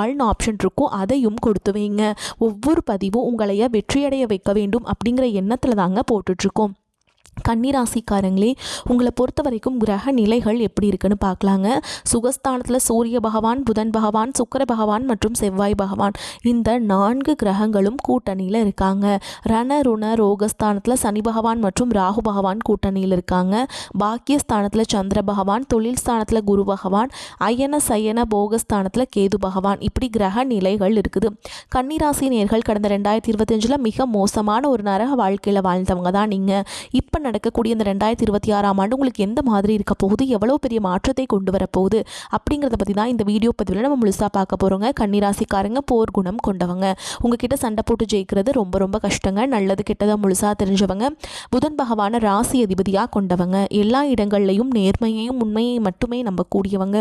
ஆல்னு option இருக்கும். அதையும் கொடுத்து வைங்க ஒவ்வொரு பதிவும் உங்களைய வெற்றியடைய வைக்க வேண்டும் அப்படிங்கிற எண்ணத்தில் தாங்க போட்டுட்ருக்கோம் கன்னிராசிக்காரங்களே உங்களை பொறுத்த வரைக்கும் கிரக நிலைகள் எப்படி இருக்குன்னு பார்க்கலாங்க. சுகஸ்தானத்தில் சூரிய பகவான் புதன் பகவான் சுக்கர பகவான் மற்றும் செவ்வாய் பகவான். இந்த நான்கு கிரகங்களும் கூட்டணியில் இருக்காங்க. ரண ருண ரோகஸ்தானத்தில் சனி பகவான் மற்றும் ராகு பகவான் கூட்டணியில் இருக்காங்க. பாக்கியஸ்தானத்தில் சந்திர பகவான் தொழில் ஸ்தானத்தில் குரு பகவான் அயன சயன போகஸ்தானத்தில் கேது பகவான். இப்படி கிரக நிலைகள் இருக்குது. கன்னிராசி நேர்கள் கடந்த ரெண்டாயிரத்தி இருபத்தஞ்சில் மிக மோசமான ஒரு நரக வாழ்க்கையில் வாழ்ந்தவங்க தான் நீங்கள் இப்போ நடக்கக்கூடிய இந்த ரெண்டாயிரத்தி இருபத்தி ஆறாம் ஆண்டு உங்களுக்கு எந்த மாதிரி இருக்க போகுது? எவ்வளோ பெரிய மாற்றத்தை கொண்டு வரப்போகுது அப்படிங்கிறத பற்றி தான் இந்த வீடியோ பதிவில் நம்ம முழுசாக பார்க்க போகிறோங்க கன்னிராசிக்காரங்க போர் குணம் கொண்டவங்க. உங்ககிட்ட சண்டை போட்டு ஜெயிக்கிறது ரொம்ப ரொம்ப கஷ்டங்க. நல்லது கெட்டதாக முழுசாக தெரிஞ்சவங்க. புதன் பகவான ராசி அதிபதியாக கொண்டவங்க. எல்லா இடங்கள்லையும் நேர்மையையும் உண்மையை மட்டுமே நம்பக்கூடியவங்க.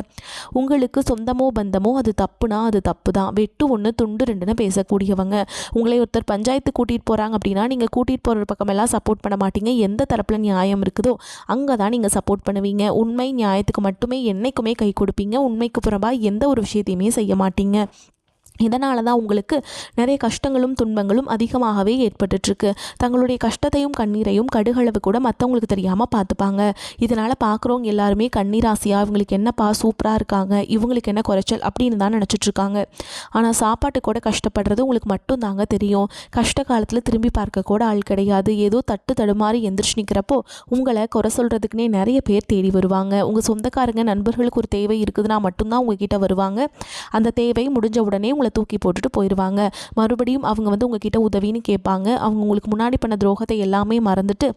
உங்களுக்கு சொந்தமோ பந்தமோ அது தப்புனா அது தப்பு தான் வெட்டு ஒன்று துண்டு ரெண்டுன்னு பேசக்கூடியவங்க. உங்களை ஒருத்தர் பஞ்சாயத்து கூட்டிகிட்டு போகிறாங்க அப்படின்னா நீங்கள் கூட்டிகிட்டு போகிற பக்கமெல்லாம் சப்போர்ட் பண்ண மாட்டீங்க. எந்த தரப்பில் நியாயம் இருக்குதோ அங்கே தான் நீங்கள் சப்போர்ட் பண்ணுவீங்க. உண்மை நியாயத்துக்கு மட்டுமே என்றைக்குமே கை கொடுப்பீங்க. உண்மைக்கு புறம்பாக எந்த ஒரு விஷயத்தையுமே செய்ய மாட்டீங்க. இதனால தான் உங்களுக்கு நிறைய கஷ்டங்களும் துன்பங்களும் அதிகமாகவே ஏற்பட்டுட்ருக்கு. தங்களுடைய கஷ்டத்தையும் கண்ணீரையும் கடுகளவு கூட மற்றவங்களுக்கு தெரியாமல் பார்த்துப்பாங்க இதனால் பார்க்குறவங்க எல்லாருமே கண்ணீராசியாக இவங்களுக்கு என்னப்பா சூப்பராக இருக்காங்க இவங்களுக்கு என்ன குறைச்சல் அப்படின்னு தான் நினச்சிட்ருக்காங்க. ஆனால் சாப்பாட்டு கூட கஷ்டப்படுறது உங்களுக்கு மட்டும் தாங்க தெரியும். கஷ்ட காலத்தில் திரும்பி பார்க்க கூட ஆள் கிடையாது. ஏதோ தட்டு தடுமாறி எந்திரிச்சு நிற்கிறப்போ உங்களை குறை சொல்கிறதுக்குனே நிறைய பேர் தேடி வருவாங்க. உங்கள் சொந்தக்காரங்க நண்பர்களுக்கு ஒரு தேவை இருக்குதுன்னா மட்டும்தான் உங்ககிட்ட வருவாங்க. அந்த தேவை முடிஞ்ச உடனே உங்களை தூக்கி போட்டுட்டு போயிடுவாங்க மறுபடியும் அவங்க வந்து உங்ககிட்ட உதவின்னு கேட்பாங்க. அவங்க உங்களுக்கு முன்னாடி பண்ண துரோகத்தை எல்லாமே மறந்துட்டு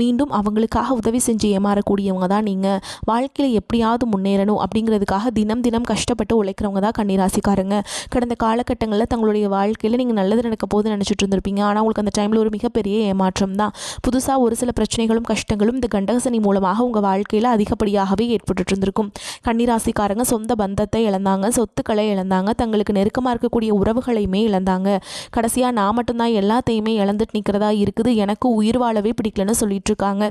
மீண்டும் அவங்களுக்காக உதவி செஞ்சு ஏமாறக்கூடியவங்க தான் நீங்கள் வாழ்க்கையில் எப்படியாவது முன்னேறணும் அப்படிங்கிறதுக்காக தினம் தினம் கஷ்டப்பட்டு உழைக்கிறவங்க தான் கன்னிராசிக்காரங்க. கடந்த காலகட்டங்களில் தங்களுடைய வாழ்க்கையில் நீங்கள் நல்லது நடக்க போது நினச்சிட்டு இருந்திருப்பீங்க. ஆனால் உங்களுக்கு அந்த டைமில் ஒரு மிகப்பெரிய ஏமாற்றம் தான். புதுசாக ஒரு சில பிரச்சனைகளும் கஷ்டங்களும் இந்த கண்டகசனி மூலமாக உங்கள் வாழ்க்கையில் அதிகப்படியாகவே ஏற்பட்டு இருந்திருக்கும். கன்னிராசிக்காரங்க சொந்த பந்தத்தை இழந்தாங்க சொத்துக்களை இழந்தாங்க. தங்களுக்கு நெருக்கமாக இருக்கக்கூடிய உறவுகளையுமே இழந்தாங்க. கடைசியாக நான் மட்டும்தான் எல்லாத்தையுமே இழந்துட்டு நிற்கிறதா இருக்குது. எனக்கு உயிர் வாழவே பிடிக்கலன்னு சொல்லிட்டு இருக்காங்க.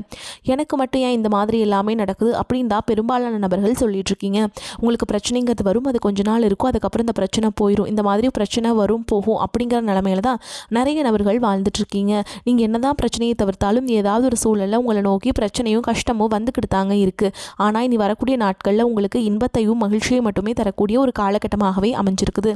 எனக்கு மட்டும் ஏன் இந்த மாதிரி எல்லாமே நடக்குது அப்படின்னு தான் பெரும்பாலான நபர்கள் சொல்லிட்டு இருக்கீங்க உங்களுக்கு பிரச்சனைங்கிறது வரும் அது கொஞ்ச நாள் இருக்கும் அதுக்கப்புறம் இந்த பிரச்சனை போயிடும் இந்த மாதிரி பிரச்சனை வரும் போகும் அப்படிங்கிற நிலமையில தான் நிறைய நபர்கள் வாழ்ந்துட்டு இருக்கீங்க நீங்கள் என்னதான் பிரச்சனையை தவிர்த்தாலும் ஏதாவது ஒரு சூழலில் உங்களை நோக்கி பிரச்சனையும் கஷ்டமும் வந்துக்கிட்டு தாங்க இருக்குது ஆனால் இனி வரக்கூடிய நாட்களில் உங்களுக்கு இன்பத்தையும் மகிழ்ச்சியை மட்டுமே தரக்கூடிய ஒரு காலகட்டமாகவே அமைஞ்சிருக்குது.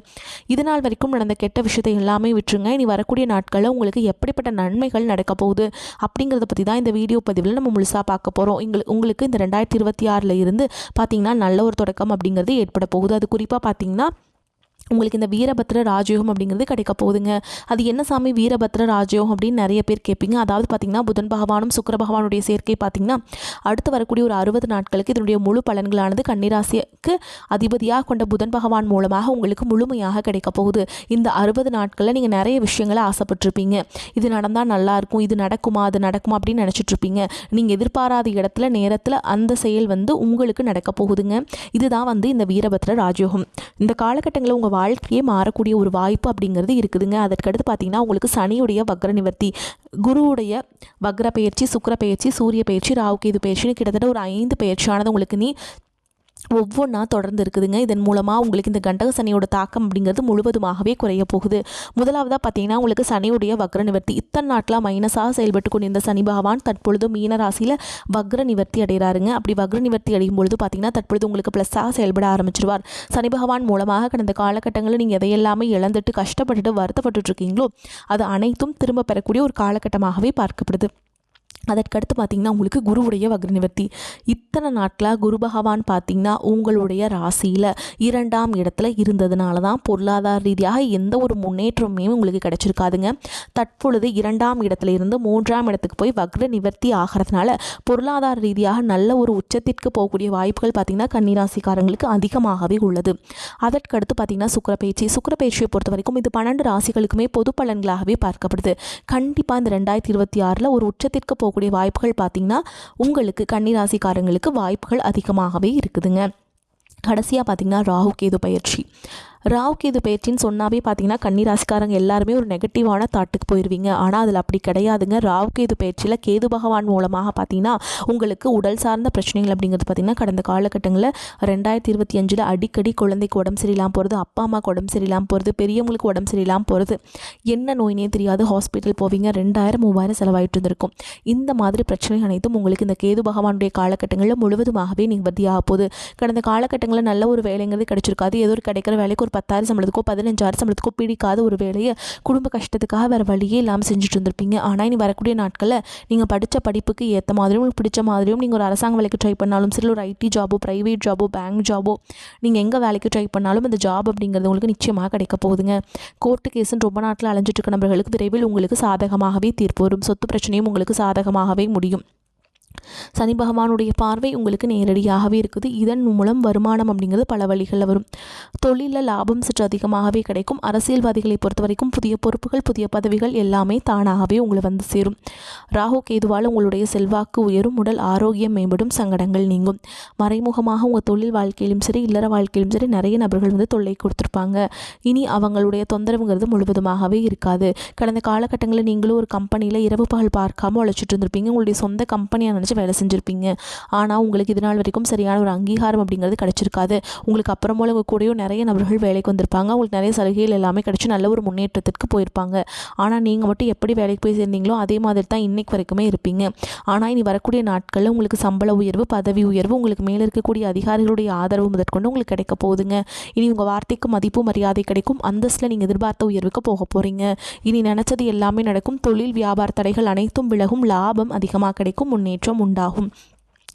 இது நாள் வரைக்கும் நடந்த கெட்ட விஷயத்தை எல்லாமே விட்டுருங்க இனி வரக்கூடிய நாட்களில் உங்களுக்கு எப்படிப்பட்ட நன்மைகள் நடக்க போகுது அப்படிங்கிறத பற்றி தான் இந்த வீடியோ பதிவில் நம்ம முழுசாக பார்க்க போகிறோம் எங்களுக்கு உங்களுக்கு இந்த ரெண்டாயிரத்தி இருபத்தி ஆறில் இருந்து பார்த்திங்கன்னா நல்ல ஒரு தொடக்கம் அப்படிங்கிறது ஏற்பட போகுது. அது குறிப்பாக பார்த்திங்கன்னா உங்களுக்கு இந்த வீரபத்ர ராஜயோகம் அப்படிங்கிறது கிடைக்க போகுதுங்க. அது என்ன சாமி வீரபத்ர ராஜயோகம் அப்படின்னு நிறைய பேர் கேட்பீங்க. அதாவது பார்த்திங்கன்னா புதன் பகவானும் சுக்கர பகவானுடைய சேர்க்கை பார்த்தீங்கன்னா அடுத்து வரக்கூடிய ஒரு அறுபது நாட்களுக்கு இதனுடைய முழு பலன்களானது கன்னிராசிக்கு அதிபதியாக கொண்ட புதன் பகவான் மூலமாக உங்களுக்கு முழுமையாக கிடைக்க போகுது. இந்த அறுபது நாட்களில் நீங்கள் நிறைய விஷயங்களை ஆசைப்பட்டிருப்பீங்க. இது நடந்தால் நல்லாயிருக்கும் இது நடக்குமா அது நடக்குமா அப்படின்னு நினச்சிட்ருப்பீங்க. நீங்கள் எதிர்பாராத இடத்துல நேரத்தில் அந்த செயல் வந்து உங்களுக்கு நடக்க போகுதுங்க. இதுதான் வந்து இந்த வீரபத்ர ராஜயோகம். இந்த காலகட்டங்களில் உங்கள் வாழ்க்கையே மாறக்கூடிய ஒரு வாய்ப்பு அப்படிங்கிறது இருக்குதுங்க. அதற்கடுத்து பார்த்தீங்கன்னா உங்களுக்கு சனியுடைய வக்ர நிவர்த்தி குருவுடைய வக்ர பயிற்சி சுக்கர பயிற்சி சூரிய பயிற்சி ராவுகேது பயிற்சின்னு கிட்டத்தட்ட ஒரு ஐந்து பயிற்சியானது உங்களுக்கு நீ ஒவ்வொன்றா தொடர்ந்து இருக்குதுங்க. இதன் மூலமாக உங்களுக்கு இந்த கண்டக சனியோட தாக்கம் அப்படிங்கிறது முழுவதுமாகவே குறைய போகுது. முதலாவதாக பார்த்தீங்கன்னா உங்களுக்கு சனியுடைய வக்ர நிவர்த்தி. இத்தனை நாட்டில் மைனஸாக செயல்பட்டு கொண்டிருந்த சனி பகவான் தற்பொழுது மீன ராசியில் வக்ர நிவர்த்தி அடைகிறாருங்க. அப்படி வக்ர நிவர்த்தி அடையும் பொழுது பார்த்தீங்கன்னா தற்பொழுது உங்களுக்கு ப்ளஸ்ஸாக செயல்பட ஆரம்பிச்சிருவார். சனி பகவான் மூலமாக கடந்த காலகட்டங்களில் நீங்கள் எதையெல்லாமே இழந்துட்டு கஷ்டப்பட்டுட்டு வருத்தப்பட்டு இருக்கீங்களோ அது அனைத்தும் திரும்ப பெறக்கூடிய ஒரு காலகட்டமாகவே பார்க்கப்படுது. அதற்கடுத்து பார்த்திங்கன்னா உங்களுக்கு குருவுடைய வக்ர நிவர்த்தி இத்தனை நாட்டில் குரு பகவான் பார்த்திங்கன்னா உங்களுடைய ராசியில் இரண்டாம் இடத்துல இருந்ததுனால தான் பொருளாதார ரீதியாக எந்த ஒரு முன்னேற்றமுமே உங்களுக்கு கிடச்சிருக்காதுங்க. தற்பொழுது இரண்டாம் இடத்துல இருந்து மூன்றாம் இடத்துக்கு போய் வக்ர நிவர்த்தி ஆகிறதுனால பொருளாதார ரீதியாக நல்ல ஒரு உச்சத்திற்கு போகக்கூடிய வாய்ப்புகள் பார்த்திங்கன்னா கன்னிராசிக்காரங்களுக்கு அதிகமாகவே உள்ளது. அதற்கடுத்து பார்த்திங்கன்னா சுக்கரப்பயிற்சி. சுக்கரப்பயிற்சியை பொறுத்த வரைக்கும் இது பன்னெண்டு ராசிகளுக்குமே பொது பலன்களாகவே பார்க்கப்படுது. கண்டிப்பாக இந்த ரெண்டாயிரத்தி இருபத்தி ஆறில் ஒரு உச்சத்திற்கு போக போகக்கூடிய வாய்ப்புகள் பார்த்திங்கன்னா உங்களுக்கு கன்னிராசிக்காரங்களுக்கு வாய்ப்புகள் அதிகமாகவே இருக்குதுங்க. கடைசியாக பார்த்திங்கன்னா ராகு கேது பயிற்சி. ராவ் கேது பயிற்சின்னு சொன்னாவே பார்த்தீங்கன்னா கன்னிராசிக்காரங்க எல்லாருமே ஒரு நெகட்டிவான தாட்டுக்கு போயிடுவீங்க ஆனால் அதில் அப்படி கிடையாதுங்க. ராவ் கேது பயிற்சியில் கேது பகவான் மூலமாக பார்த்தீங்கன்னா உங்களுக்கு உடல் சார்ந்த பிரச்சனைகள் அப்படிங்கிறது பார்த்திங்கன்னா கடந்த காலகட்டங்களில் ரெண்டாயிரத்தி இருபத்தி அஞ்சில் அடிக்கடி குழந்தைக்கு உடம்பு சரியில்லாமல் போகிறது அப்பா அம்மாவுக்கு உடம்பு சரியில்லாமல் போகிறது பெரியவங்களுக்கு உடம்பு சரியில்லாமல் போகிறது என்ன நோயினே தெரியாது ஹாஸ்பிட்டல் போவீங்க. ரெண்டாயிரம் மூவாயிரம் செலவாயிட்டு இருந்திருக்கும். இந்த மாதிரி பிரச்சனை அனைத்தும் உங்களுக்கு இந்த கேது பகவானுடைய காலகட்டங்களில் முழுவதுமாகவே நிவர்த்தியாக போகுது. கடந்த காலகட்டங்களில் நல்ல ஒரு வேலைங்கிறது கிடைச்சிருக்காது. ஏதோ ஒரு கிடைக்கிற வேலைக்கு ஒரு பத்தாயிரம் சம்பளத்துக்கோ பதினஞ்சாயிரம் சம்பளத்துக்கோ பிடிக்காத ஒரு வேலையை குடும்ப கஷ்டத்துக்காக வேறு வழியே இல்லாமல் செஞ்சுட்டு இருந்திருப்பீங்க ஆனால் இனி வரக்கூடிய நாட்களில் நீங்கள் படித்த படிப்புக்கு ஏற்ற மாதிரியும் உங்களுக்கு பிடிச்ச மாதிரியும் நீங்கள் ஒரு அரசாங்க வேலைக்கு ட்ரை பண்ணாலும் சரி ஒரு ஐடி ஜாபோ ப்ரைவேட் ஜாபோ பேங்க் ஜாபோ நீங்கள் எங்கே வேலைக்கு ட்ரை பண்ணாலும் அந்த ஜாப் அப்படிங்கிறது உங்களுக்கு நிச்சயமாக கிடைக்க போகுதுங்க. கோர்ட்டு கேஸுன்னு ரொம்ப நாட்டில் அலைஞ்சிட்டு இருக்க நபர்களுக்கு விரைவில் உங்களுக்கு சாதகமாகவே தீர்ப்பு வரும். சொத்து பிரச்சனையும் உங்களுக்கு சாதகமாகவே முடியும். சனி பகவானுடைய பார்வை உங்களுக்கு நேரடியாகவே இருக்குது. இதன் மூலம் வருமானம் அப்படிங்கிறது பல வழிகளில் வரும். தொழிலில் லாபம் சற்று அதிகமாகவே கிடைக்கும். அரசியல்வாதிகளை பொறுத்த வரைக்கும் புதிய பொறுப்புகள் புதிய பதவிகள் எல்லாமே தானாகவே உங்களை வந்து சேரும். ராகு கேதுவால் உங்களுடைய செல்வாக்கு உயரும். உடல் ஆரோக்கியம் மேம்படும். சங்கடங்கள் நீங்கும். மறைமுகமாக உங்கள் தொழில் வாழ்க்கையிலும் சரி இல்லற வாழ்க்கையிலும் சரி நிறைய நபர்கள் வந்து தொல்லை கொடுத்துருப்பாங்க. இனி அவங்களுடைய தொந்தரவுங்கிறது முழுவதுமாகவே இருக்காது. கடந்த காலகட்டங்களில் நீங்களும் ஒரு கம்பெனியில் இரவு பகல் பார்க்காம உழைச்சிட்டு இருந்திருப்பீங்க. உங்களுடைய சொந்த கம்பெனியாக நினச்சி வேலை செஞ்சுருப்பீங்க. ஆனால் உங்களுக்கு இது நாள் வரைக்கும் சரியான ஒரு அங்கீகாரம் அப்படிங்கிறது கிடச்சிருக்காது. உங்களுக்கு அப்புறம் போல உங்கள் கூடயும் நிறைய நபர்கள் வேலைக்கு வந்திருப்பாங்க. உங்களுக்கு நிறைய சலுகைகள் எல்லாமே கிடச்சி நல்ல ஒரு முன்னேற்றத்திற்கு போயிருப்பாங்க. ஆனால் நீங்கள் மட்டும் எப்படி வேலைக்கு போய் சேர்ந்தீங்களோ அதே மாதிரி தான் இன்றைக்கு வரைக்குமே இருப்பீங்க. ஆனால் இனி வரக்கூடிய நாட்களில் உங்களுக்கு சம்பள உயர்வு பதவி உயர்வு உங்களுக்கு மேலே இருக்கக்கூடிய அதிகாரிகளுடைய ஆதரவு முதற்கொண்டு உங்களுக்கு கிடைக்க போகுதுங்க. இனி உங்கள் வார்த்தைக்கு மதிப்பு மரியாதை கிடைக்கும். அந்தஸ்தில் நீங்கள் எதிர்பார்த்த உயர்வுக்கு போக போகிறீங்க இனி நினச்சது எல்லாமே நடக்கும். தொழில் வியாபார தடைகள் அனைத்தும் விலகும். லாபம் அதிகமாக கிடைக்கும். முன்னேற்றம் உண்டாகும்.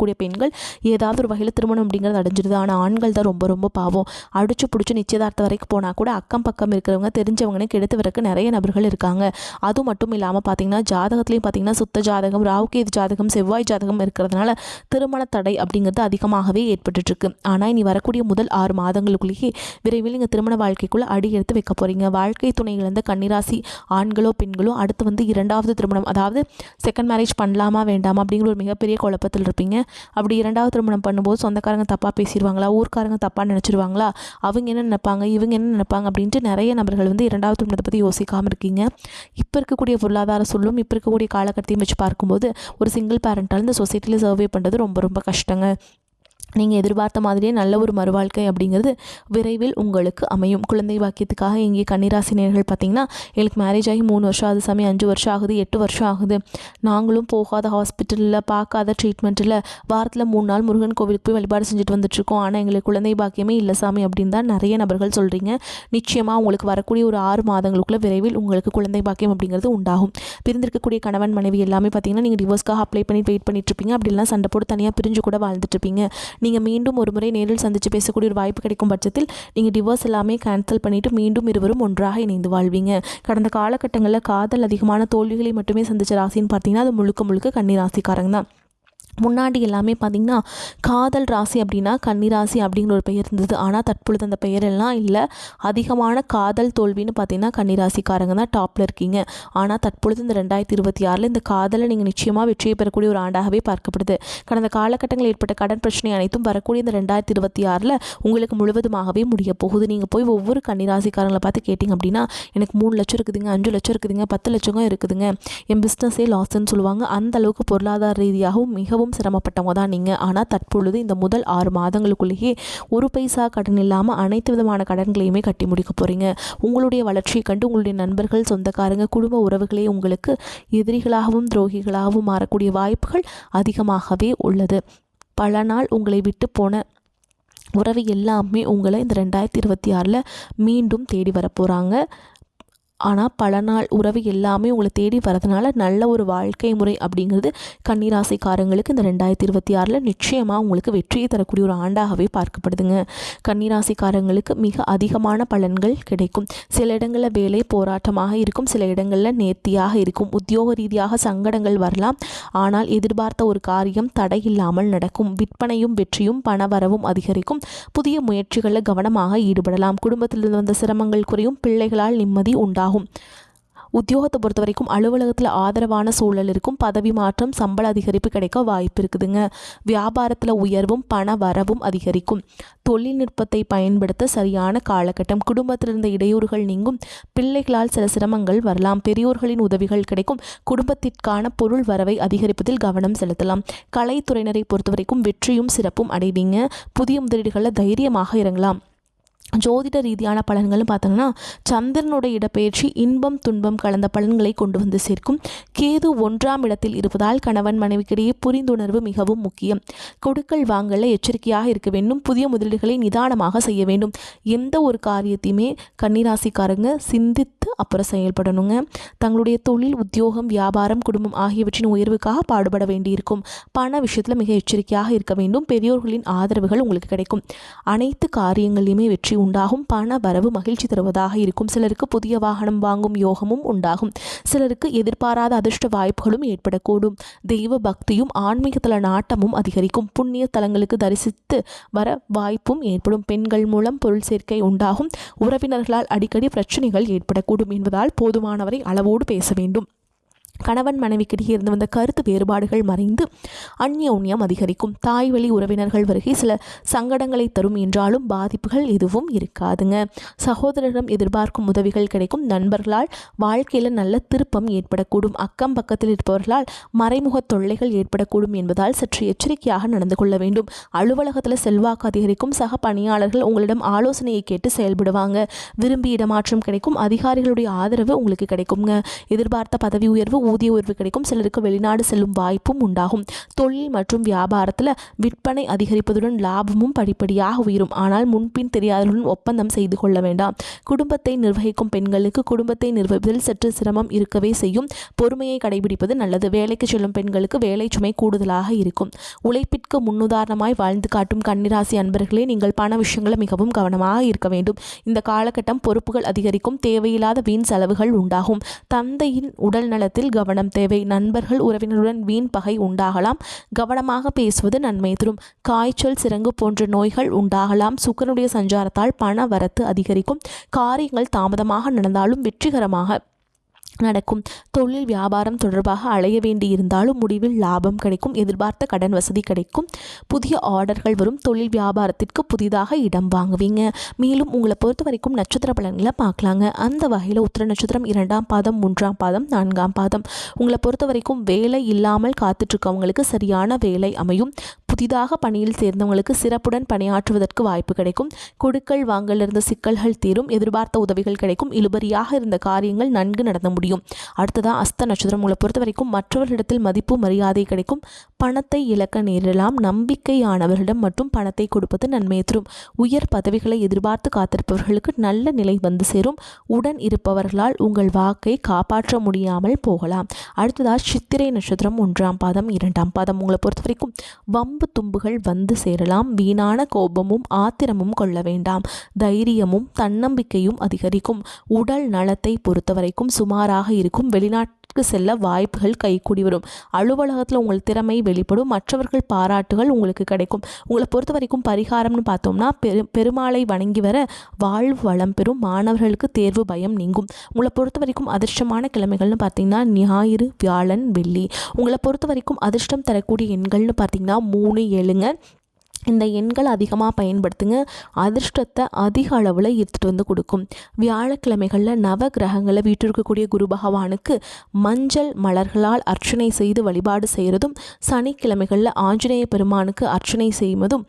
இருக்கக்கூடிய பெண்கள் ஏதாவது ஒரு வகையில் திருமணம் அப்படிங்கிறது அடைஞ்சிருது. ஆனால் ஆண்கள் தான் ரொம்ப ரொம்ப பாவம். அடிச்சு பிடிச்சி நிச்சயதார்த்தம் வரைக்கும் போனால் கூட அக்கம் பக்கம் இருக்கிறவங்க தெரிஞ்சவங்கன்னு கெடுத்து வரக்கு நிறைய நபர்கள் இருக்காங்க. அது மட்டும் இல்லாமல் பார்த்தீங்கன்னா ஜாதகத்துலேயும் பார்த்தீங்கன்னா சுத்த ஜாதகம் ராவுகேது ஜாதகம் செவ்வாய் ஜாதகம் இருக்கிறதுனால திருமண தடை அப்படிங்கிறது அதிகமாகவே ஏற்பட்டுருக்கு ஆனால் இனி வரக்கூடிய முதல் ஆறு மாதங்களுக்குள்ளேயே விரைவில் நீங்கள் திருமண வாழ்க்கைக்குள்ளே அடி எடுத்து வைக்க போகிறீங்க வாழ்க்கை துணை இழந்த கன்னிராசி ஆண்களோ பெண்களோ அடுத்து வந்து இரண்டாவது திருமணம் அதாவது செகண்ட் மேரேஜ் பண்ணலாமா வேண்டாமா அப்படிங்கிற ஒரு மிகப்பெரிய குழப்பத்தில் இருப்பீங்க அப்படி இரண்டாவது திருமணம் பண்ணும்போது சொந்தக்காரங்க தப்பாக பேசிடுவாங்களா? ஊர்க்காரங்க தப்பாக நினச்சிருவாங்களா? அவங்க என்ன நினைப்பாங்க? இவங்க என்ன நினைப்பாங்க? அப்படின்ட்டு நிறைய நபர்கள் வந்து இரண்டாவது திருமணத்தை பற்றி யோசிக்காமல் இருக்கீங்க. இப்போ இருக்கக்கூடிய பொருளாதார சொல்லும் இப்போ இருக்கக்கூடிய காலகட்டத்தையும் வச்சு பார்க்கும்போது ஒரு சிங்கிள் பேரண்ட்டால் இந்த சொசைட்டியில் சர்வே பண்ணுறது ரொம்ப ரொம்ப கஷ்டங்க. நீங்கள் எதிர்பார்த்த மாதிரியே நல்ல ஒரு மறுவாழ்க்கை அப்படிங்கிறது விரைவில் உங்களுக்கு அமையும். குழந்தை பாக்கியத்துக்காக இங்கே கன்னிராசி நேர்கள் பார்த்தீங்கன்னா எங்களுக்கு மேரேஜ் ஆகி மூணு வருஷம் ஆகுது சாமி அஞ்சு வருஷம் ஆகுது எட்டு வருஷம் ஆகுது. நாங்களும் போகாத ஹாஸ்பிட்டலில் பார்க்காத ட்ரீட்மெண்ட்டில் வாரத்தில் மூணு நாள் முருகன் கோவிலுக்கு போய் வழிபாடு செஞ்சுட்டு வந்துட்டுருக்கோம். ஆனால் எங்களுக்கு குழந்தை பாக்கியமே இல்லை சாமி அப்படின்னு தான் நிறைய நபர்கள் சொல்கிறீங்க நிச்சயமாக உங்களுக்கு வரக்கூடிய ஒரு ஆறு மாதங்களுக்குள்ள விரைவில் உங்களுக்கு குழந்தை பாக்கியம் அப்படிங்கிறது உண்டாகும். பிரிந்திருக்கக்கூடிய கணவன் மனைவி எல்லாமே பார்த்தீங்கன்னா நீங்கள் டிவோர்ஸ்க்காக அப்ளை பண்ணி வெயிட் பண்ணிட்டு இருப்பீங்க. அப்படி இல்லைனா சண்டை போட்டு தனியாக பிரிஞ்சு கூட வாழ்ந்துட்டு இருப்பீங்க. நீங்கள் மீண்டும் ஒரு முறை நேரில் சந்தித்து பேசக்கூடிய ஒரு வாய்ப்பு கிடைக்கும் பட்சத்தில் நீங்கள் டிவோர்ஸ் எல்லாமே கேன்சல் பண்ணிவிட்டு மீண்டும் இருவரும் ஒன்றாக இணைந்து வாழ்வீங்க. கடந்த காலகட்டங்களில் காதல் அதிகமான தோல்விகளை மட்டுமே சந்தித்த ராசின்னு பார்த்தீங்கன்னா அது முழுக்க முழுக்க கன்னி ராசிக்காரங்க தான். முன்னாடி எல்லாமே பார்த்திங்கன்னா காதல் ராசி அப்படின்னா கன்னிராசி அப்படிங்கிற ஒரு பெயர் இருந்தது. ஆனால் தற்பொழுது அந்த பெயரெல்லாம் இல்லை. அதிகமான காதல் தோல்வின்னு பார்த்தீங்கன்னா கன்னிராசிக்காரங்க தான் டாப்பில் இருக்கீங்க. ஆனால் தற்பொழுது இந்த ரெண்டாயிரத்தி இருபத்தி ஆறில் இந்த காதலை நீங்கள் நிச்சயமாக வெற்றியை பெறக்கூடிய ஒரு ஆண்டாகவே பார்க்கப்படுது. கடந்த காலகட்டங்களில் ஏற்பட்ட கடன் பிரச்சனை அனைத்தும் வரக்கூடிய இந்த ரெண்டாயிரத்தி இருபத்தி ஆறில் உங்களுக்கு முழுவதுமாகவே முடிய போகுது. நீங்கள் போய் ஒவ்வொரு கன்னிராசிக்காரங்களை பார்த்து கேட்டிங்க அப்படின்னா எனக்கு மூணு லட்சம் இருக்குதுங்க அஞ்சு லட்சம் இருக்குதுங்க பத்து லட்சம் இருக்குதுங்க. என் பிஸ்னஸே லாஸ்ன்னு சொல்லுவாங்க. அந்த அளவுக்கு பொருளாதார ரீதியாகவும் மிகவும் மிகவும் சிரமப்பட்டவங்க தான் நீங்கள் ஆனால் தற்பொழுது இந்த முதல் ஆறு மாதங்களுக்குள்ளேயே ஒரு பைசா கடன் இல்லாமல் அனைத்து விதமான கடன்களையுமே கட்டி முடிக்க போகிறீங்க உங்களுடைய வளர்ச்சியை கண்டு உங்களுடைய நண்பர்கள் சொந்தக்காரங்க குடும்ப உறவுகளே உங்களுக்கு எதிரிகளாகவும் துரோகிகளாகவும் மாறக்கூடிய வாய்ப்புகள் அதிகமாகவே உள்ளது. பல நாள் உங்களை விட்டு போன உறவு எல்லாமே உங்களை இந்த ரெண்டாயிரத்தி இருபத்தி ஆறில் மீண்டும் தேடி வரப்போகிறாங்க ஆனால் பல நாள் உறவு எல்லாமே உங்களை தேடி வரதுனால நல்ல ஒரு வாழ்க்கை முறை அப்படிங்கிறது கன்னிராசிக்காரங்களுக்கு இந்த ரெண்டாயிரத்தி இருபத்தி ஆறில் நிச்சயமாக உங்களுக்கு வெற்றியை தரக்கூடிய ஒரு ஆண்டாகவே பார்க்கப்படுதுங்க. கன்னிராசிக்காரங்களுக்கு மிக அதிகமான பலன்கள் கிடைக்கும். சில இடங்களில் வேலை போராட்டமாக இருக்கும் சில இடங்களில் நேர்த்தியாக இருக்கும் உத்தியோக ரீதியாக சங்கடங்கள் வரலாம். ஆனால் எதிர்பார்த்த ஒரு காரியம் தடை இல்லாமல் நடக்கும். விற்பனையும் வெற்றியும் பணவரவும் அதிகரிக்கும். புதிய முயற்சிகளில் கவனமாக ஈடுபடலாம். குடும்பத்திலிருந்து வந்த சிரமங்கள் குறையும். பிள்ளைகளால் நிம்மதி உண்டாகும். ஆகும். உத்தியோகத்தை பொறுத்த வரைக்கும் அலுவலகத்தில் ஆதரவான சூழல் இருக்கும். பதவி மாற்றம் சம்பள அதிகரிப்பு கிடைக்க வாய்ப்பு இருக்குதுங்க. வியாபாரத்தில் உயர்வும் பண வரவும் அதிகரிக்கும். தொழில்நுட்பத்தை பயன்படுத்த சரியான காலகட்டம். குடும்பத்தில் இருந்த இடையூறுகள் நீங்கும். பிள்ளைகளால் சில சிரமங்கள் வரலாம். பெரியோர்களின் உதவிகள் கிடைக்கும். குடும்பத்திற்கான பொருள் வரவை அதிகரிப்பதில் கவனம் செலுத்தலாம். கலைத்துறையினரை பொறுத்தவரைக்கும் வெற்றியும் சிறப்பும் அடைவீங்க. புதிய முதலீடுகளில் தைரியமாக இறங்கலாம். ஜோதிட ரீதியான பலன்கள்னு பார்த்தோங்கன்னா சந்திரனுடைய இடப்பெயர்ச்சி இன்பம் துன்பம் கலந்த பலன்களை கொண்டு வந்து சேர்க்கும். கேது ஒன்றாம் இடத்தில் இருப்பதால் கணவன் மனைவிக்கிடையே புரிந்துணர்வு மிகவும் முக்கியம். கொடுக்கல் வாங்கல எச்சரிக்கையாக இருக்க வேண்டும். புதிய முதலீடுகளை நிதானமாக செய்ய வேண்டும். எந்த ஒரு காரியத்தையுமே கன்னிராசிக்காரங்க சிந்தித்து அப்புறம் செயல்படணுங்க. தங்களுடைய தொழில் உத்தியோகம் வியாபாரம் குடும்பம் ஆகியவற்றின் உயர்வுக்காக பாடுபட வேண்டியிருக்கும். பண விஷயத்தில் மிக எச்சரிக்கையாக இருக்க வேண்டும். பெரியோர்களின் ஆதரவுகள் உங்களுக்கு கிடைக்கும். அனைத்து காரியங்களையுமே வெற்றி உண்டாகும் பண வரவு மகிழ்ச்சி தருவதாக இருக்கும். சிலருக்கு புதிய வாகனம் வாங்கும் யோகமும் உண்டாகும். சிலருக்கு எதிர்பாராத அதிர்ஷ்ட வாய்ப்புகளும் ஏற்படக்கூடும். தெய்வ பக்தியும் ஆன்மீகத்தல நாட்டமும் அதிகரிக்கும். புண்ணிய தலங்களுக்கு தரிசித்து வர வாய்ப்பும் ஏற்படும். பெண்கள் மூலம் பொருள் சேர்க்கை உண்டாகும். உறவினர்களால் அடிக்கடி பிரச்சனைகள் ஏற்படக்கூடும் என்பதால் போதுமானவரை அளவோடு பேச வேண்டும். கணவன் மனைவிக்கிடையே இருந்து வந்த கருத்து வேறுபாடுகள் மறைந்து அந்யோன்யம் அதிகரிக்கும். தாய் வழி உறவினர்கள் வருகை சில சங்கடங்களை தரும் என்றாலும் பாதிப்புகள் எதுவும் இருக்காதுங்க. சகோதரரிடம் எதிர்பார்க்கும் உதவிகள் கிடைக்கும். நண்பர்களால் வாழ்க்கையில் நல்ல திருப்பம் ஏற்படக்கூடும். அக்கம் பக்கத்தில் இருப்பவர்களால் மறைமுக தொல்லைகள் ஏற்படக்கூடும் என்பதால் சற்று எச்சரிக்கையாக நடந்து கொள்ள வேண்டும். அலுவலகத்தில் செல்வாக்கு அதிகரிக்கும். சக பணியாளர்கள் உங்களிடம் ஆலோசனையை கேட்டு செயல்படுவாங்க. விரும்பி இடமாற்றம் கிடைக்கும். அதிகாரிகளுடைய ஆதரவு உங்களுக்கு கிடைக்குங்க. எதிர்பார்த்த பதவி உயர்வு ஊதிய உயர்வு கிடைக்கும். சிலருக்கு வெளிநாடு செல்லும் வாய்ப்பும் உண்டாகும். தொழில் மற்றும் வியாபாரத்தில் விற்பனை அதிகரிப்பதுடன் லாபமும் படிப்படியாக உயரும். ஆனால் முன்பின் தெரியாதவர்களுடன் ஒப்பந்தம் செய்து கொள்ள வேண்டாம். குடும்பத்தை நிர்வகிக்கும் பெண்களுக்கு குடும்பத்தை நிர்வகிப்பதில் சற்று சிரமம் இருக்கவே செய்யும். பொறுமையை கடைபிடிப்பது நல்லது. வேலைக்கு செல்லும் பெண்களுக்கு வேலை சுமை கூடுதலாக இருக்கும். உழைப்பிற்கு முன்னுதாரணமாய் வாழ்ந்து காட்டும் கன்னிராசி அன்பர்களே நீங்கள் பண விஷயங்களில் மிகவும் கவனமாக இருக்க வேண்டும். இந்த காலகட்டம் பொறுப்புகள் அதிகரிக்கும். தேவையில்லாத வீண் செலவுகள் உண்டாகும். தந்தையின் உடல் நலத்தில் கவனம் தேவை. நண்பர்கள் உறவினருடன் வீண் பகை உண்டாகலாம். கவனமாக பேசுவது நன்மை தரும். காய்ச்சல் சிறங்கு போன்ற நோய்கள் உண்டாகலாம். சுக்கரனுடைய சஞ்சாரத்தால் பண வரத்து அதிகரிக்கும். காரியங்கள் தாமதமாக நடந்தாலும் வெற்றிகரமாக நடக்கும். தொழில் வியாபாரம் தொடர்பாக அலைய வேண்டி இருந்தாலும் முடிவில் லாபம் கிடைக்கும் எதிர்பார்த்த கடன் வசதி கிடைக்கும். புதிய ஆர்டர்கள் வரும். தொழில் வியாபாரத்திற்கு புதிதாக இடம் வாங்குவீங்க. மேலும் உங்களை பொறுத்த வரைக்கும் நட்சத்திர பலன்களை பார்க்கலாங்க. அந்த வகையில் உத்திர நட்சத்திரம் இரண்டாம் பாதம் மூன்றாம் பாதம் நான்காம் பாதம். உங்களை பொறுத்த வரைக்கும் வேலை இல்லாமல் காத்துட்ருக்கவங்களுக்கு சரியான வேலை அமையும். புதிதாக பணியில் சேர்ந்தவங்களுக்கு சிறப்புடன் பணியாற்றுவதற்கு வாய்ப்பு கிடைக்கும். கொடுக்கல் வாங்கல் இருந்த சிக்கல்கள் தீரும். எதிர்பார்த்த உதவிகள் கிடைக்கும். இழுபறியாக இருந்த காரியங்கள் நன்கு நடந்த முடியும். அடுத்ததாக அஸ்த நட்சத்திரம். உங்களை பொறுத்த வரைக்கும் மற்றவர்களிடத்தில் மதிப்பு மரியாதை கிடைக்கும். பணத்தை இழக்க நேரிடலாம். நம்பிக்கையானவர்களிடம் மட்டும் பணத்தை கொடுப்பது நன்மையை தரும். உயர் பதவிகளை எதிர்பார்த்து காத்திருப்பவர்களுக்கு நல்ல நிலை வந்து சேரும். உடன் இருப்பவர்களால் உங்கள் வாக்கை காப்பாற்ற முடியாமல் போகலாம். அடுத்ததாக சித்திரை நட்சத்திரம். ஒன்றாம் பாதம் இரண்டாம் பாதம். உங்களை பொறுத்த வரைக்கும் வம்பு தும்புகள் வந்து சேரலாம். வீணான கோபமும் ஆத்திரமும் கொள்ள வேண்டாம். தைரியமும் தன்னம்பிக்கையும் அதிகரிக்கும். உடல் நலத்தை பொறுத்தவரைக்கும் சுமாராக இருக்கும். வெளிநாட்டு உயரத்திற்கு செல்ல வாய்ப்புகள் கைகூடி வரும். அலுவலகத்தில் உங்கள் திறமை வெளிப்படும். மற்றவர்கள் பாராட்டுகள் உங்களுக்கு கிடைக்கும். உங்களை பொறுத்த வரைக்கும் பரிகாரம்னு பார்த்தோம்னா பெரு பெருமாளை வணங்கி வர வாழ்வு வளம் பெறும். மாணவர்களுக்கு தேர்வு பயம் நீங்கும். உங்களை பொறுத்த வரைக்கும் அதிர்ஷ்டமான கிழமைகள்னு பார்த்தீங்கன்னா ஞாயிறு வியாழன் வெள்ளி. உங்களை பொறுத்த வரைக்கும் அதிர்ஷ்டம் தரக்கூடிய எண்கள்னு பார்த்தீங்கன்னா மூணு ஏழுங்க. இந்த எண்கள் அதிகமாக பயன்படுத்துங்க. அதிர்ஷ்டத்தை அதிக அளவில் ஈர்த்துட்டு வந்து கொடுக்கும். வியாழக்கிழமைகளில் நவ கிரகங்களை வீட்டிருக்கக்கூடிய குரு பகவானுக்கு மஞ்சள் மலர்களால் அர்ச்சனை செய்து வழிபாடு செய்கிறதும் சனிக்கிழமைகளில் ஆஞ்சநேய பெருமானுக்கு அர்ச்சனை செய்வதும்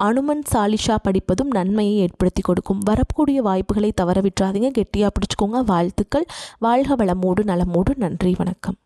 அனுமன் சாலிஷா படிப்பதும் நன்மையை ஏற்படுத்தி கொடுக்கும். வரக்கூடிய வாய்ப்புகளை தவற விட்டுறாதீங்க கெட்டியாக பிடிச்சிக்கோங்க. வாழ்த்துக்கள். வாழ்க வளமோடு நலமோடு. நன்றி. வணக்கம்.